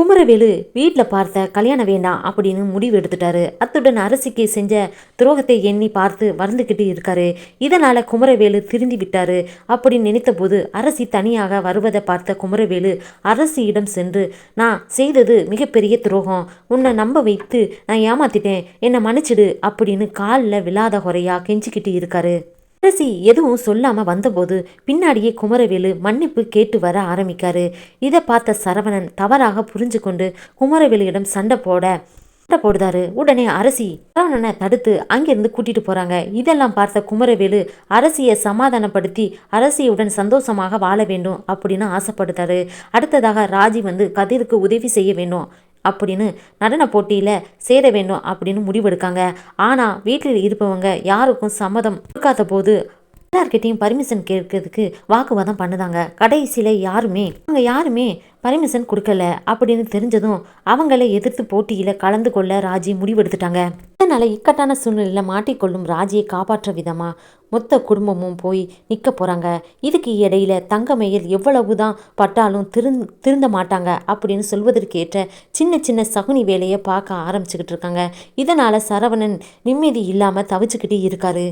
குமரவேலு வீட்டில் பார்த்த கல்யாணம் வேண்டாம் அப்படின்னு முடிவு எடுத்துட்டாரு. அத்துடன் அரசிக்கு செஞ்ச துரோகத்தை எண்ணி பார்த்து வருந்துக்கிட்டு இருக்காரு. இதனால குமரவேலு திருந்தி விட்டாரு அப்படின்னு நினைத்தபோது அரசி தனியாக வருவதை பார்த்த குமரவேலு அரசியிடம் சென்று நான் செய்தது மிகப்பெரிய துரோகம். உன்னை நம்ப வைத்து நான் ஏமாத்திட்டேன். என்னை மன்னிச்சிடு அப்படின்னு காலில் விழாத குறையா கெஞ்சிக்கிட்டு இருக்காரு. அரசி எதுவும் சொல்லாம வந்தபோது பின்னாடியே குமரவேலு மன்னிப்பு கேட்டு வர ஆரம்பிக்காரு. இதை பார்த்த சரவணன் தவறாக புரிஞ்சு கொண்டு குமரவேலுவிடம் சண்டை போட சண்டை போடுதாரு. உடனே அரசி சரவணனை தடுத்து அங்கிருந்து கூட்டிட்டு போறாங்க. இதெல்லாம் பார்த்த குமரவேலு அரசியை சமாதானப்படுத்தி அரசியுடன் சந்தோஷமாக வாழ வேண்டும் அப்படின்னு ஆசைப்படுத்தாரு. அடுத்ததாக ராஜி வந்து கதிருக்கு உதவி செய்ய வேண்டும். அப்படின்னு நடன போட்டியில் சேர வேண்டும் அப்படின்னு முடிவெடுக்காங்க. ஆனால் வீட்டில் இருப்பவங்க யாருக்கும் சம்மதம் கொடுக்காத போது எல்லார்கிட்டையும் பர்மிஷன் கேட்கறதுக்கு வாக்குவாதம் பண்ணுதாங்க. கடைசியில் யாருமே அவங்க யாருமே பர்மிஷன் கொடுக்கல அப்படின்னு தெரிஞ்சதும் அவங்கள எதிர்த்து போட்டியில் கலந்து கொள்ள ராஜி முடிவெடுத்துட்டாங்க. இதனால் இக்கட்டான சூழ்நிலையில் மாட்டிக்கொள்ளும் ராஜியை காப்பாற்ற விதமாக மொத்த குடும்பமும் போய் நிற்க போகிறாங்க இதுக்கு இடையில தங்கமயில் எவ்வளவு தான் பட்டாலும் திருந் திருந்த மாட்டாங்க அப்படின்னு சொல்வதற்கேற்ற சின்ன சின்ன சகுனி வேலையை பார்க்க ஆரம்பிச்சுக்கிட்டு இருக்காங்க. இதனால் சரவணன் நிம்மதி இல்லாமல் தவிச்சுக்கிட்டே இருக்காரு.